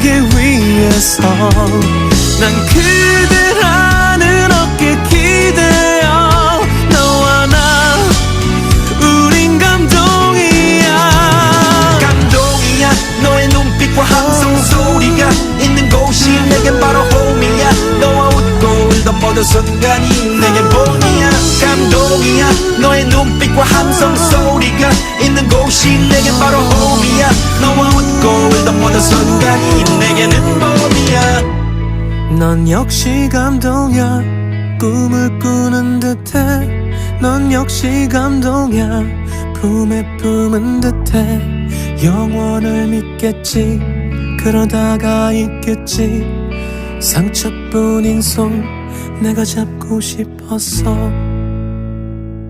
발베개 위에서 난 그대 라는 어깨 기대어 너와 나 우린 감동이야. 감동이야. 너의 눈빛과 함성 소리가 있는 곳이 내겐 바로 홈이야. 너와 웃고 울던 모든 순간이 내겐 본이야. 감동이야. 너의 눈빛과 함성 소리가 있는 곳이 내겐 바로 홈이야. 너와 웃고 모든 순간이 내게는 봄이야. 넌 역시 감동이야. 꿈을 꾸는 듯해. 넌 역시 감동이야. 품에 품은 듯해. 영원을 믿겠지. 그러다가 있겠지. 상처뿐인 손 내가 잡고 싶었어